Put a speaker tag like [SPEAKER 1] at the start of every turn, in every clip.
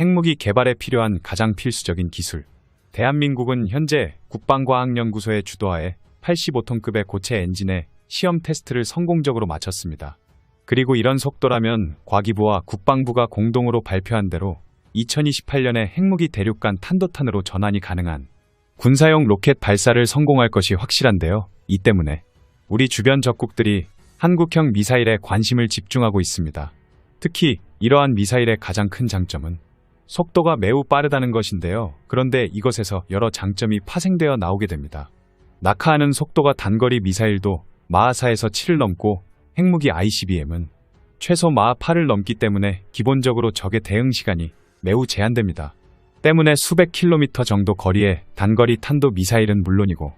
[SPEAKER 1] 핵무기 개발에 필요한 가장 필수적인 기술. 대한민국은 현재 국방과학연구소의 주도하에 85톤급의 고체 엔진의 시험 테스트를 성공적으로 마쳤습니다. 그리고 이런 속도라면 과기부와 국방부가 공동으로 발표한 대로 2028년에 핵무기 대륙간 탄도탄으로 전환이 가능한 군사용 로켓 발사를 성공할 것이 확실한데요. 이 때문에 우리 주변 적국들이 한국형 미사일에 관심을 집중하고 있습니다. 특히 이러한 미사일의 가장 큰 장점은 속도가 매우 빠르다는 것인데요. 그런데 이것에서 여러 장점이 파생되어 나오게 됩니다. 낙하하는 속도가 단거리 미사일도 마하 4에서 7을 넘고 핵무기 ICBM은 최소 마하 8을 넘기 때문에 기본적으로 적의 대응 시간이 매우 제한됩니다. 때문에 수백 킬로미터 정도 거리의 단거리 탄도 미사일은 물론이고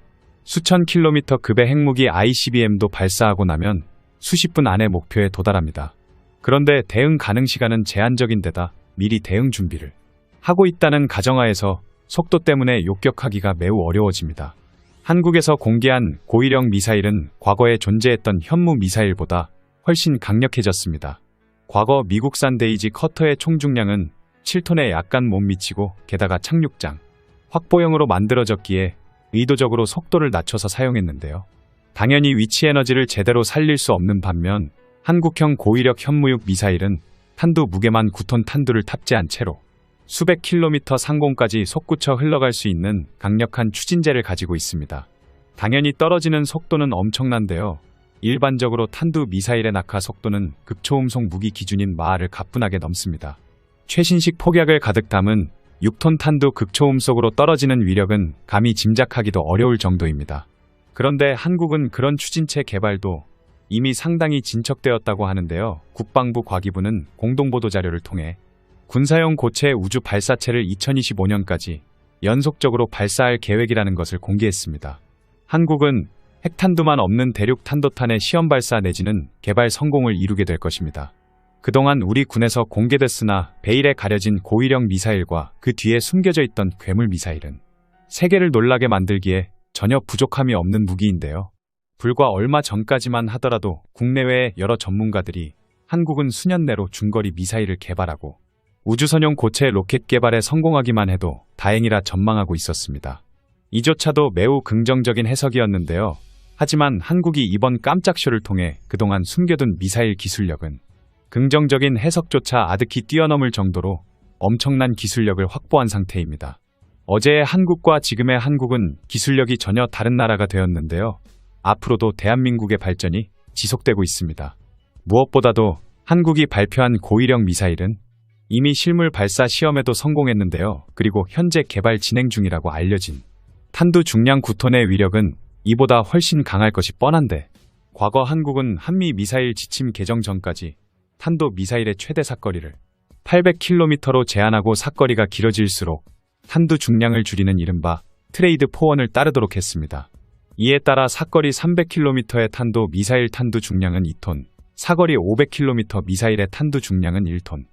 [SPEAKER 1] 수천 킬로미터 급의 핵무기 ICBM도 발사하고 나면 수십 분 안에 목표에 도달합니다. 그런데 대응 가능 시간은 제한적인 데다 미리 대응 준비를 하고 있다는 가정하에서 속도 때문에 욕격하기가 매우 어려워집니다. 한국에서 공개한 고위력 미사일은 과거에 존재했던 현무 미사일보다 훨씬 강력해졌습니다. 과거 미국산 데이지 커터의 총중량은 7톤에 약간 못 미치고 게다가 착륙장, 확보형으로 만들어졌기에 의도적으로 속도를 낮춰서 사용했는데요. 당연히 위치 에너지를 제대로 살릴 수 없는 반면 한국형 고위력 현무육 미사일은 탄두 무게만 9톤 탄두를 탑재한 채로 수백 킬로미터 상공까지 솟구쳐 흘러갈 수 있는 강력한 추진제를 가지고 있습니다. 당연히 떨어지는 속도는 엄청난데요. 일반적으로 탄두 미사일의 낙하 속도는 극초음속 무기 기준인 마하를 가뿐하게 넘습니다. 최신식 폭약을 가득 담은 6톤 탄두 극초음속으로 떨어지는 위력은 감히 짐작하기도 어려울 정도입니다. 그런데 한국은 그런 추진체 개발도 이미 상당히 진척되었다고 하는데요. 국방부 과기부는 공동보도 자료를 통해 군사용 고체 우주 발사체를 2025년까지 연속적으로 발사할 계획이라는 것을 공개했습니다. 한국은 핵탄두만 없는 대륙 탄도탄의 시험 발사 내지는 개발 성공을 이루게 될 것입니다. 그동안 우리 군에서 공개됐으나 베일에 가려진 고위력 미사일과 그 뒤에 숨겨져 있던 괴물 미사일은 세계를 놀라게 만들기에 전혀 부족함이 없는 무기인데요. 불과 얼마 전까지만 하더라도 국내외의 여러 전문가들이 한국은 수년 내로 중거리 미사일을 개발하고 우주선용 고체 로켓 개발에 성공하기만 해도 다행이라 전망하고 있었습니다. 이조차도 매우 긍정적인 해석이었는데요. 하지만 한국이 이번 깜짝쇼를 통해 그동안 숨겨둔 미사일 기술력은 긍정적인 해석조차 아득히 뛰어넘을 정도로 엄청난 기술력을 확보한 상태입니다. 어제의 한국과 지금의 한국은 기술력이 전혀 다른 나라가 되었는데요. 앞으로도 대한민국의 발전이 지속되고 있습니다. 무엇보다도 한국이 발표한 고위력 미사일은 이미 실물 발사 시험에도 성공했는데요. 그리고 현재 개발 진행 중이라고 알려진 탄두 중량 9톤의 위력은 이보다 훨씬 강할 것이 뻔한데 과거 한국은 한미 미사일 지침 개정 전까지 탄도 미사일의 최대 사거리를 800km로 제한하고 사거리가 길어질수록 탄두 중량을 줄이는 이른바 트레이드 포원을 따르도록 했습니다. 이에 따라 사거리 300km의 탄도 미사일 탄두 중량은 2톤, 사거리 500km 미사일의 탄두 중량은 1톤,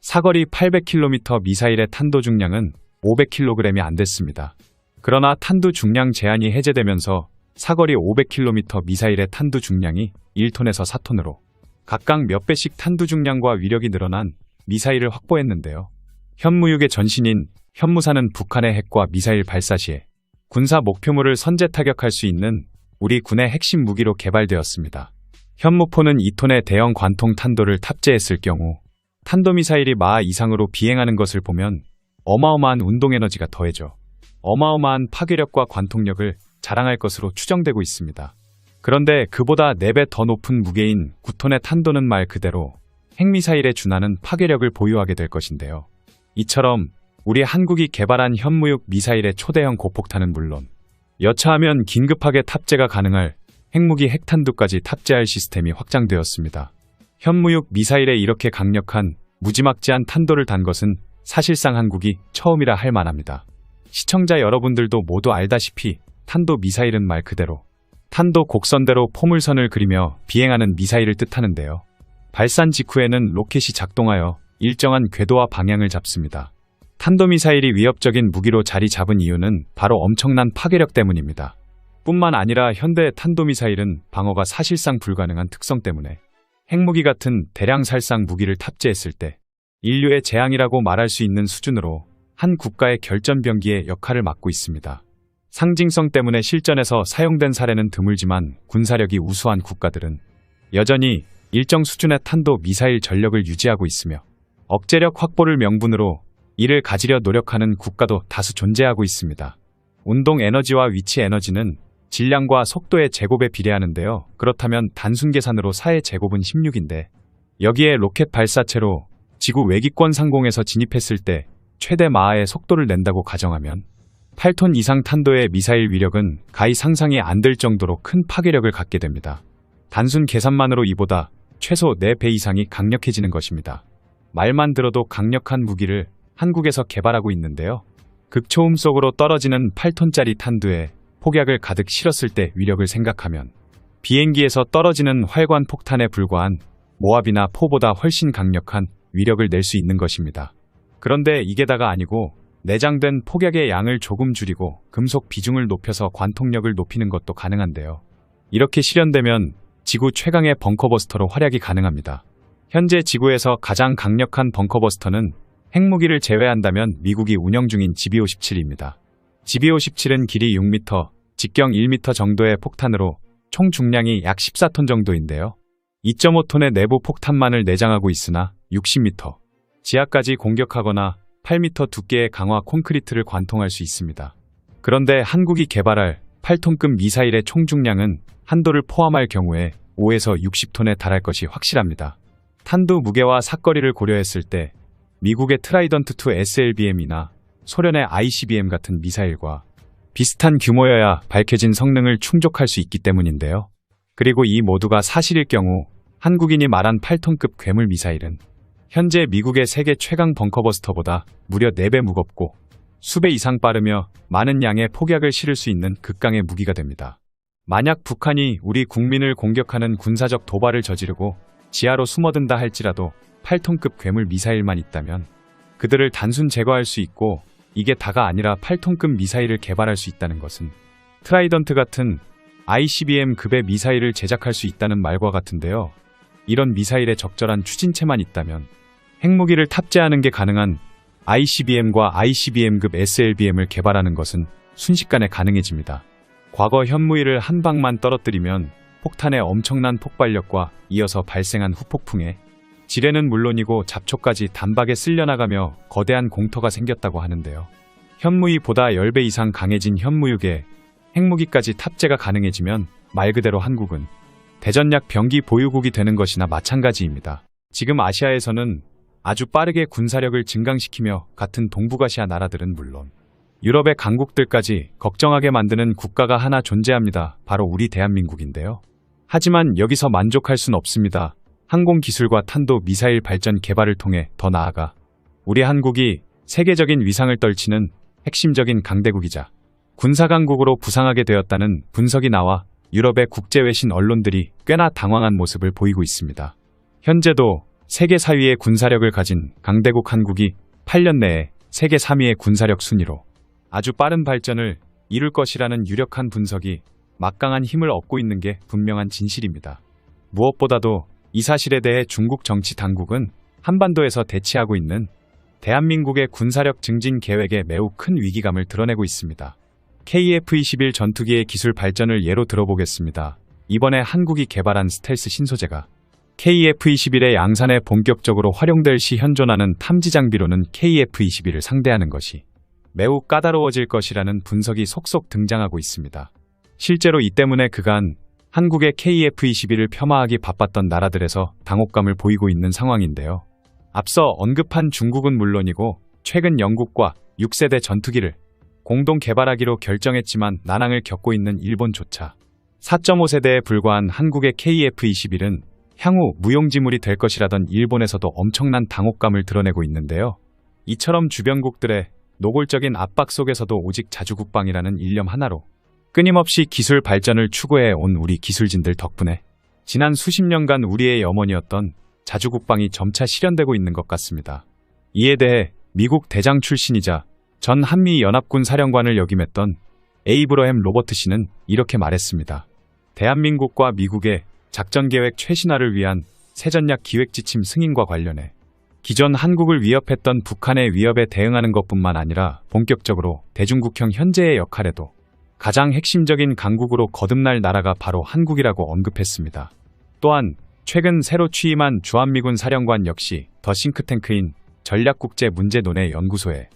[SPEAKER 1] 사거리 800km 미사일의 탄도 중량은 500kg이 안 됐습니다. 그러나 탄두 중량 제한이 해제되면서 사거리 500km 미사일의 탄두 중량이 1톤에서 4톤으로 각각 몇 배씩 탄두 중량과 위력이 늘어난 미사일을 확보했는데요. 현무육의 전신인 현무사는 북한의 핵과 미사일 발사 시에 군사 목표물을 선제 타격할 수 있는 우리 군의 핵심 무기로 개발되었습니다. 현무포는 2톤의 대형 관통 탄도를 탑재했을 경우 탄도미사일이 마하 이상으로 비행하는 것을 보면 어마어마한 운동에너지가 더해져 어마어마한 파괴력과 관통력을 자랑할 것으로 추정되고 있습니다. 그런데 그보다 4배 더 높은 무게인 9톤의 탄도는 말 그대로 핵미사일에 준하는 파괴력을 보유하게 될 것인데요. 이처럼 우리 한국이 개발한 현무육 미사일의 초대형 고폭탄은 물론 여차하면 긴급하게 탑재가 가능할 핵무기 핵탄두까지 탑재할 시스템이 확장되었습니다. 현무육 미사일에 이렇게 강력한 무지막지한 탄도를 단 것은 사실상 한국이 처음이라 할 만합니다. 시청자 여러분들도 모두 알다시피 탄도 미사일은 말 그대로 탄도 곡선대로 포물선을 그리며 비행하는 미사일을 뜻하는데요. 발산 직후에는 로켓이 작동하여 일정한 궤도와 방향을 잡습니다. 탄도미사일이 위협적인 무기로 자리 잡은 이유는 바로 엄청난 파괴력 때문입니다. 뿐만 아니라 현대 탄도미사일은 방어가 사실상 불가능한 특성 때문에 핵무기 같은 대량 살상 무기를 탑재했을 때 인류의 재앙이라고 말할 수 있는 수준으로 한 국가의 결전병기의 역할을 맡고 있습니다. 상징성 때문에 실전에서 사용된 사례는 드물지만 군사력이 우수한 국가들은 여전히 일정 수준의 탄도 미사일 전력을 유지하고 있으며 억제력 확보를 명분으로 이를 가지려 노력하는 국가도 다수 존재하고 있습니다. 운동 에너지와 위치 에너지는 질량과 속도의 제곱에 비례하는데요. 그렇다면 단순 계산으로 4의 제곱은 16인데 여기에 로켓 발사체로 지구 외기권 상공에서 진입했을 때 최대 마하의 속도를 낸다고 가정하면 8톤 이상 탄도의 미사일 위력은 가히 상상이 안 될 정도로 큰 파괴력을 갖게 됩니다. 단순 계산만으로 이보다 최소 4배 이상이 강력해지는 것입니다. 말만 들어도 강력한 무기를 한국에서 개발하고 있는데요. 극초음 속으로 떨어지는 8톤짜리 탄두에 폭약을 가득 실었을 때 위력을 생각하면 비행기에서 떨어지는 활관 폭탄에 불과한 모압이나 포보다 훨씬 강력한 위력을 낼 수 있는 것입니다. 그런데 이게 다가 아니고 내장된 폭약의 양을 조금 줄이고 금속 비중을 높여서 관통력을 높이는 것도 가능한데요. 이렇게 실현되면 지구 최강의 벙커버스터로 활약이 가능합니다. 현재 지구에서 가장 강력한 벙커버스터는 핵무기를 제외한다면 미국이 운영 중인 GBO-17입니다. GBO-17은 길이 6m, 직경 1m 정도의 폭탄으로 총 중량이 약 14톤 정도인데요. 2.5톤의 내부 폭탄만을 내장하고 있으나 60m 지하까지 공격하거나 8m 두께의 강화 콘크리트를 관통할 수 있습니다. 그런데 한국이 개발할 8톤급 미사일의 총 중량은 한도를 포함할 경우에 5에서 60톤에 달할 것이 확실합니다. 탄두 무게와 사거리를 고려했을 때 미국의 트라이던트2 SLBM이나 소련의 ICBM 같은 미사일과 비슷한 규모여야 밝혀진 성능을 충족할 수 있기 때문인데요. 그리고 이 모두가 사실일 경우 한국인이 말한 8톤급 괴물 미사일은 현재 미국의 세계 최강 벙커버스터보다 무려 4배 무겁고 수배 이상 빠르며 많은 양의 폭약을 실을 수 있는 극강의 무기가 됩니다. 만약 북한이 우리 국민을 공격하는 군사적 도발을 저지르고 지하로 숨어든다 할지라도 8톤급 괴물 미사일만 있다면 그들을 단순 제거할 수 있고 이게 다가 아니라 8톤급 미사일을 개발할 수 있다는 것은 트라이던트 같은 ICBM급의 미사일을 제작할 수 있다는 말과 같은데요. 이런 미사일에 적절한 추진체만 있다면 핵무기를 탑재하는 게 가능한 ICBM과 ICBM급 SLBM을 개발하는 것은 순식간에 가능해집니다. 과거 현무일을 한 방만 떨어뜨리면 폭탄의 엄청난 폭발력과 이어서 발생한 후폭풍에 지뢰는 물론이고 잡초까지 단박에 쓸려나가며 거대한 공터가 생겼다고 하는데요. 현무이보다 10배 이상 강해진 현무육에 핵무기까지 탑재가 가능해지면 말 그대로 한국은 대전약 병기 보유국이 되는 것이나 마찬가지입니다. 지금 아시아에서는 아주 빠르게 군사력을 증강시키며 같은 동북아시아 나라들은 물론 유럽의 강국들까지 걱정하게 만드는 국가가 하나 존재합니다. 바로 우리 대한민국인데요. 하지만 여기서 만족할 순 없습니다. 항공 기술과 탄도 미사일 발전 개발을 통해 더 나아가 우리 한국이 세계적인 위상을 떨치는 핵심적인 강대국이자 군사강국으로 부상하게 되었다는 분석이 나와 유럽의 국제외신 언론들이 꽤나 당황한 모습을 보이고 있습니다. 현재도 세계 4위의 군사력을 가진 강대국 한국이 8년 내에 세계 3위의 군사력 순위로 아주 빠른 발전을 이룰 것이라는 유력한 분석이 막강한 힘을 얻고 있는 게 분명한 진실입니다. 무엇보다도 이 사실에 대해 중국 정치 당국은 한반도에서 대치하고 있는 대한민국의 군사력 증진 계획에 매우 큰 위기감을 드러내고 있습니다. KF-21 전투기의 기술 발전을 예로 들어보겠습니다. 이번에 한국이 개발한 스텔스 신소재가 KF-21의 양산에 본격적으로 활용될 시 현존하는 탐지 장비로는 KF-21을 상대하는 것이 매우 까다로워질 것이라는 분석이 속속 등장하고 있습니다. 실제로 이 때문에 그간 한국의 KF-21을 폄하하기 바빴던 나라들에서 당혹감을 보이고 있는 상황인데요. 앞서 언급한 중국은 물론이고 최근 영국과 6세대 전투기를 공동 개발하기로 결정했지만 난항을 겪고 있는 일본조차 4.5세대에 불과한 한국의 KF-21은 향후 무용지물이 될 것이라던 일본에서도 엄청난 당혹감을 드러내고 있는데요. 이처럼 주변국들의 노골적인 압박 속에서도 오직 자주국방이라는 일념 하나로 끊임없이 기술 발전을 추구해 온 우리 기술진들 덕분에 지난 수십 년간 우리의 염원이었던 자주국방이 점차 실현되고 있는 것 같습니다. 이에 대해 미국 대장 출신이자 전 한미연합군 사령관을 역임했던 에이브러햄 로버트 씨는 이렇게 말했습니다. 대한민국과 미국의 작전계획 최신화를 위한 세전약 기획지침 승인과 관련해 기존 한국을 위협했던 북한의 위협에 대응하는 것뿐만 아니라 본격적으로 대중국형 현재의 역할에도 가장 핵심적인 강국으로 거듭날 나라가 바로 한국이라고 언급했습니다. 또한 최근 새로 취임한 주한미군 사령관 역시 더 싱크탱크인 전략국제문제논의연구소에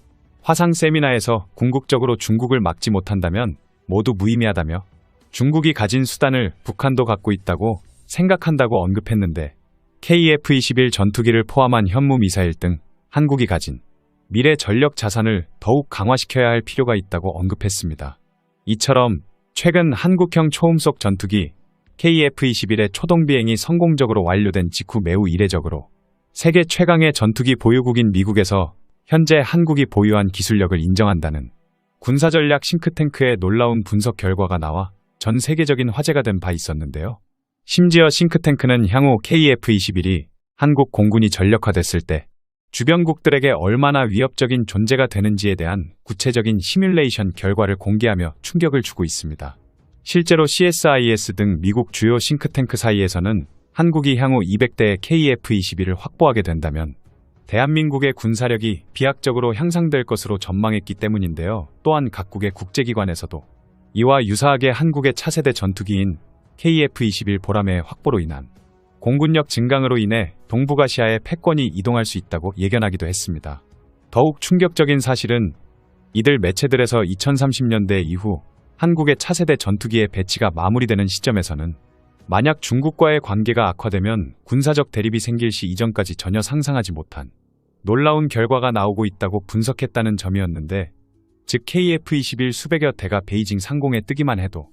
[SPEAKER 1] 화상 세미나에서 궁극적으로 중국을 막지 못한다면 모두 무의미하다며 중국이 가진 수단을 북한도 갖고 있다고 생각한다고 언급했는데 KF-21 전투기를 포함한 현무 미사일 등 한국이 가진 미래 전력 자산을 더욱 강화시켜야 할 필요가 있다고 언급했습니다. 이처럼 최근 한국형 초음속 전투기 KF-21의 초동 비행이 성공적으로 완료된 직후 매우 이례적으로 세계 최강의 전투기 보유국인 미국에서 현재 한국이 보유한 기술력을 인정한다는 군사전략 싱크탱크의 놀라운 분석 결과가 나와 전 세계적인 화제가 된 바 있었는데요. 심지어 싱크탱크는 향후 KF-21이 한국 공군이 전력화됐을 때 주변국들에게 얼마나 위협적인 존재가 되는지에 대한 구체적인 시뮬레이션 결과를 공개하며 충격을 주고 있습니다. 실제로 CSIS 등 미국 주요 싱크탱크 사이에서는 한국이 향후 200대의 KF-21을 확보하게 된다면 대한민국의 군사력이 비약적으로 향상될 것으로 전망했기 때문인데요. 또한 각국의 국제기관에서도 이와 유사하게 한국의 차세대 전투기인 KF-21 보람의 확보로 인한 공군력 증강으로 인해 동북아시아의 패권이 이동할 수 있다고 예견하기도 했습니다. 더욱 충격적인 사실은 이들 매체들에서 2030년대 이후 한국의 차세대 전투기의 배치가 마무리되는 시점에서는 만약 중국과의 관계가 악화되면 군사적 대립이 생길 시 이전까지 전혀 상상하지 못한 놀라운 결과가 나오고 있다고 분석했다는 점이었는데 즉 KF-21 수백여 대가 베이징 상공에 뜨기만 해도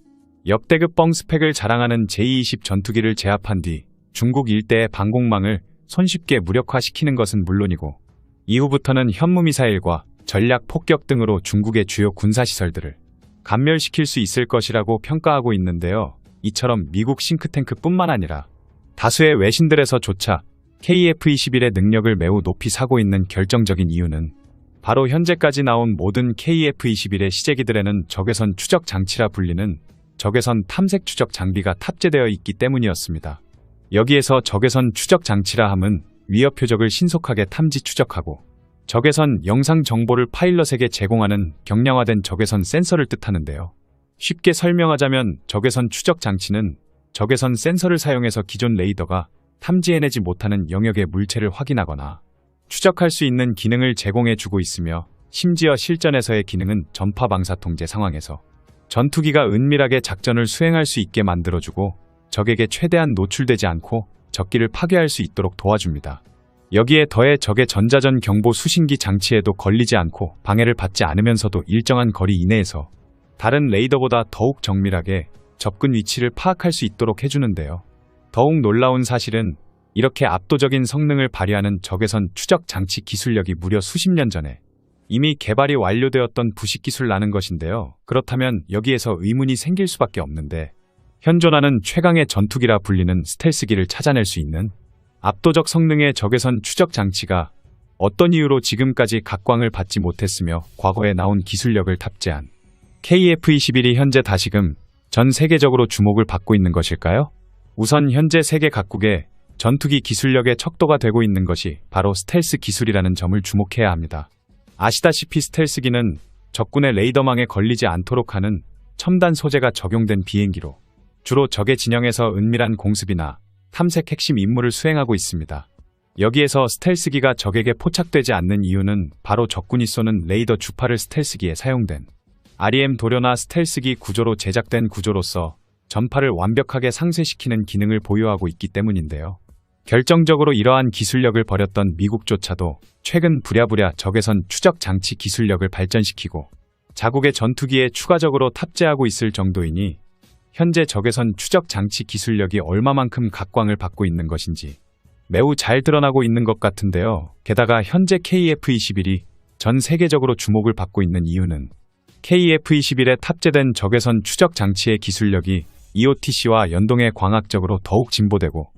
[SPEAKER 1] 역대급 뻥 스펙을 자랑하는 J-20 전투기를 제압한 뒤 중국 일대의 방공망을 손쉽게 무력화시키는 것은 물론이고 이후부터는 현무미사일과 전략 폭격 등으로 중국의 주요 군사시설들을 감멸시킬 수 있을 것이라고 평가하고 있는데요. 이처럼 미국 싱크탱크뿐만 아니라 다수의 외신들에서조차 KF-21의 능력을 매우 높이 사고 있는 결정적인 이유는 바로 현재까지 나온 모든 KF-21의 시제기들에는 적외선 추적 장치라 불리는 적외선 탐색 추적 장비가 탑재되어 있기 때문이었습니다. 여기에서 적외선 추적 장치라 함은 위협 표적을 신속하게 탐지 추적하고 적외선 영상 정보를 파일럿에게 제공하는 경량화된 적외선 센서를 뜻하는데요. 쉽게 설명하자면 적외선 추적 장치는 적외선 센서를 사용해서 기존 레이더가 탐지해내지 못하는 영역의 물체를 확인하거나 추적할 수 있는 기능을 제공해 주고 있으며 심지어 실전에서의 기능은 전파 방사 통제 상황에서 전투기가 은밀하게 작전을 수행할 수 있게 만들어주고 적에게 최대한 노출되지 않고 적기를 파괴할 수 있도록 도와줍니다. 여기에 더해 적의 전자전 경보 수신기 장치에도 걸리지 않고 방해를 받지 않으면서도 일정한 거리 이내에서 다른 레이더보다 더욱 정밀하게 접근 위치를 파악할 수 있도록 해주는데요. 더욱 놀라운 사실은 이렇게 압도적인 성능을 발휘하는 적외선 추적 장치 기술력이 무려 수십 년 전에 이미 개발이 완료되었던 부식 기술 라는 것인데요. 그렇다면 여기에서 의문이 생길 수밖에 없는데 현존하는 최강의 전투기라 불리는 스텔스기를 찾아낼 수 있는 압도적 성능의 적외선 추적 장치가 어떤 이유로 지금까지 각광을 받지 못했으며 과거에 나온 기술력을 탑재한 KF-21이 현재 다시금 전 세계적으로 주목을 받고 있는 것일까요? 우선 현재 세계 각국의 전투기 기술력의 척도가 되고 있는 것이 바로 스텔스 기술이라는 점을 주목해야 합니다. 아시다시피 스텔스기는 적군의 레이더망에 걸리지 않도록 하는 첨단 소재가 적용된 비행기로 주로 적의 진영에서 은밀한 공습이나 탐색 핵심 임무를 수행하고 있습니다. 여기에서 스텔스기가 적에게 포착되지 않는 이유는 바로 적군이 쏘는 레이더 주파를 스텔스기에 사용된 REM 도료나 스텔스기 구조로 제작된 구조로서 전파를 완벽하게 상쇄시키는 기능을 보유하고 있기 때문인데요. 결정적으로 이러한 기술력을 버렸던 미국조차도 최근 부랴부랴 적외선 추적 장치 기술력을 발전시키고 자국의 전투기에 추가적으로 탑재하고 있을 정도이니 현재 적외선 추적 장치 기술력이 얼마만큼 각광을 받고 있는 것인지 매우 잘 드러나고 있는 것 같은데요. 게다가 현재 KF-21이 전 세계적으로 주목을 받고 있는 이유는 KF-21에 탑재된 적외선 추적 장치의 기술력이 EOTC와 연동해 광학적으로 더욱 진보되고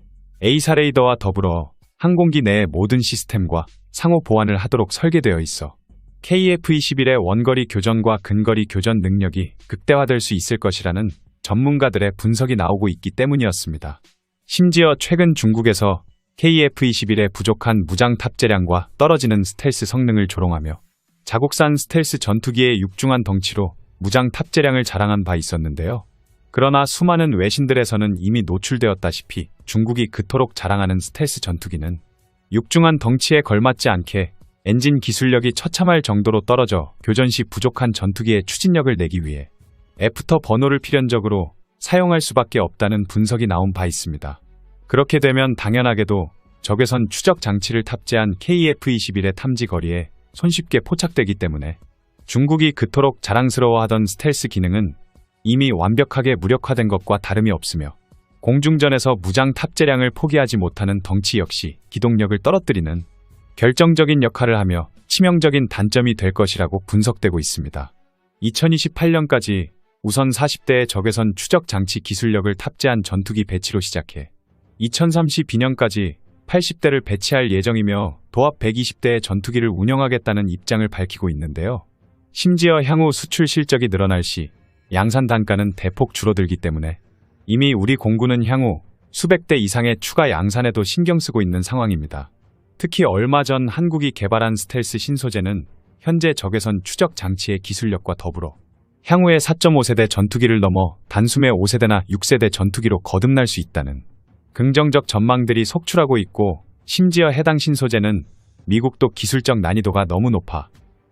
[SPEAKER 1] A사 레이더와 더불어 항공기 내의 모든 시스템과 상호 보완을 하도록 설계되어 있어 KF-21의 원거리 교전과 근거리 교전 능력이 극대화될 수 있을 것이라는 전문가들의 분석이 나오고 있기 때문이었습니다. 심지어 최근 중국에서 KF-21의 부족한 무장 탑재량과 떨어지는 스텔스 성능을 조롱하며 자국산 스텔스 전투기의 육중한 덩치로 무장 탑재량을 자랑한 바 있었는데요. 그러나 수많은 외신들에서는 이미 노출되었다시피 중국이 그토록 자랑하는 스텔스 전투기는 육중한 덩치에 걸맞지 않게 엔진 기술력이 처참할 정도로 떨어져 교전 시 부족한 전투기의 추진력을 내기 위해 애프터 번호를 필연적으로 사용할 수밖에 없다는 분석이 나온 바 있습니다. 그렇게 되면 당연하게도 적외선 추적 장치를 탑재한 KF-21의 탐지 거리에 손쉽게 포착되기 때문에 중국이 그토록 자랑스러워하던 스텔스 기능은 이미 완벽하게 무력화된 것과 다름이 없으며 공중전에서 무장 탑재량을 포기하지 못하는 덩치 역시 기동력을 떨어뜨리는 결정적인 역할을 하며 치명적인 단점이 될 것이라고 분석되고 있습니다. 2028년까지 우선 40대의 적외선 추적 장치 기술력을 탑재한 전투기 배치로 시작해 2032년까지 80대를 배치할 예정이며 도합 120대의 전투기를 운영하겠다는 입장을 밝히고 있는데요. 심지어 향후 수출 실적이 늘어날 시 양산 단가는 대폭 줄어들기 때문에 이미 우리 공군은 향후 수백 대 이상의 추가 양산에도 신경 쓰고 있는 상황입니다. 특히 얼마 전 한국이 개발한 스텔스 신소재는 현재 적외선 추적 장치의 기술력과 더불어 향후에 4.5세대 전투기를 넘어 단숨에 5세대나 6세대 전투기로 거듭날 수 있다는 긍정적 전망들이 속출하고 있고 심지어 해당 신소재는 미국도 기술적 난이도가 너무 높아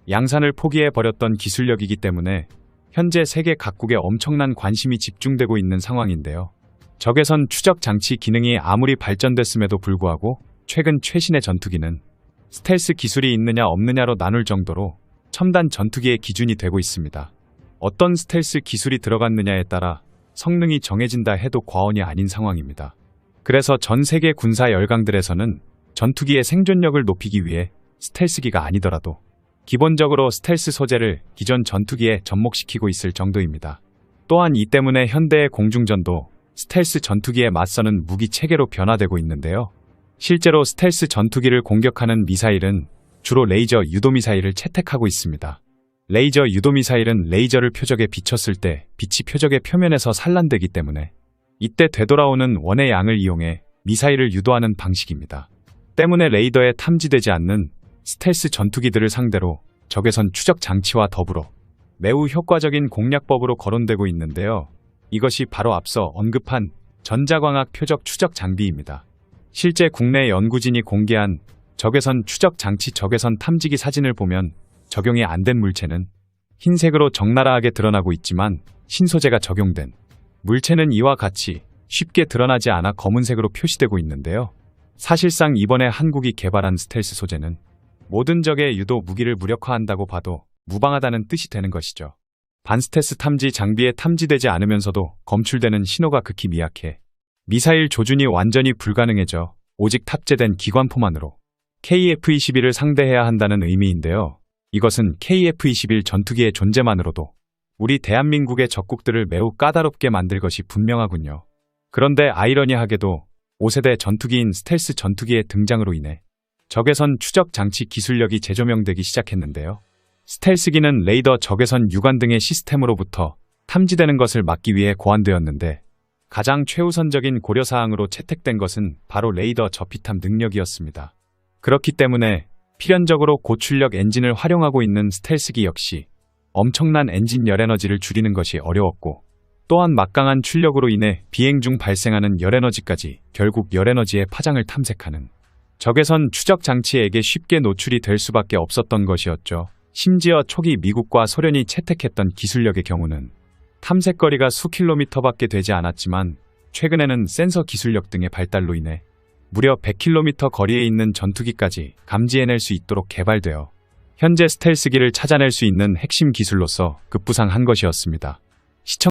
[SPEAKER 1] 양산을 포기해 버렸던 기술력이기 때문에 현재 세계 각국에 엄청난 관심이 집중되고 있는 상황인데요. 적외선 추적 장치 기능이 아무리 발전됐음에도 불구하고 최근 최신의 전투기는 스텔스 기술이 있느냐 없느냐로 나눌 정도로 첨단 전투기의 기준이 되고 있습니다. 어떤 스텔스 기술이 들어갔느냐에 따라 성능이 정해진다 해도 과언이 아닌 상황입니다. 그래서 전 세계 군사 열강들에서는 전투기의 생존력을 높이기 위해 스텔스기가 아니더라도 기본적으로 스텔스 소재를 기존 전투기에 접목시키고 있을 정도입니다. 또한 이 때문에 현대의 공중전도 스텔스 전투기에 맞서는 무기 체계로 변화되고 있는데요. 실제로 스텔스 전투기를 공격하는 미사일은 주로 레이저 유도미사일을 채택하고 있습니다. 레이저 유도미사일은 레이저를 표적에 비쳤을 때 빛이 표적의 표면에서 산란되기 때문에 이때 되돌아오는 원의 양을 이용해 미사일을 유도하는 방식입니다. 때문에 레이더에 탐지되지 않는 스텔스 전투기들을 상대로 적외선 추적 장치와 더불어 매우 효과적인 공략법으로 거론되고 있는데요. 이것이 바로 앞서 언급한 전자광학 표적 추적 장비입니다. 실제 국내 연구진이 공개한 적외선 추적 장치 적외선 탐지기 사진을 보면 적용이 안 된 물체는 흰색으로 적나라하게 드러나고 있지만 신소재가 적용된 물체는 이와 같이 쉽게 드러나지 않아 검은색으로 표시되고 있는데요. 사실상 이번에 한국이 개발한 스텔스 소재는 모든 적의 유도 무기를 무력화한다고 봐도 무방하다는 뜻이 되는 것이죠. 반스테스 탐지 장비에 탐지되지 않으면서도 검출되는 신호가 극히 미약해 미사일 조준이 완전히 불가능해져 오직 탑재된 기관포만으로 KF-21을 상대해야 한다는 의미인데요. 이것은 KF-21 전투기의 존재만으로도 우리 대한민국의 적국들을 매우 까다롭게 만들 것이 분명하군요. 그런데 아이러니하게도 5세대 전투기인 스텔스 전투기의 등장으로 인해 적외선 추적 장치 기술력이 재조명되기 시작했는데요. 스텔스기는 레이더 적외선 유관 등의 시스템으로부터 탐지되는 것을 막기 위해 고안되었는데 가장 최우선적인 고려사항으로 채택된 것은 바로 레이더 저피탐 능력이었습니다. 그렇기 때문에 필연적으로 고출력 엔진을 활용하고 있는 스텔스기 역시 엄청난 엔진 열에너지를 줄이는 것이 어려웠고 또한 막강한 출력으로 인해 비행 중 발생하는 열에너지까지 결국 열에너지의 파장을 탐색하는 적외선 추적 장치에게 쉽게 노출이 될 수밖에 없었던 것이었죠. 심지어 초기 미국과 소련이 채택했던 기술력의 경우는 탐색거리가 수 킬로미터밖에 되지 않았지만 최근에는 센서 기술력 등의 발달로 인해 무려 100km 거리에 있는 전투기까지 감지해낼 수 있도록 개발되어 현재 스텔스기를 찾아낼 수 있는 핵심 기술로서 급부상한 것이었습니다. 시청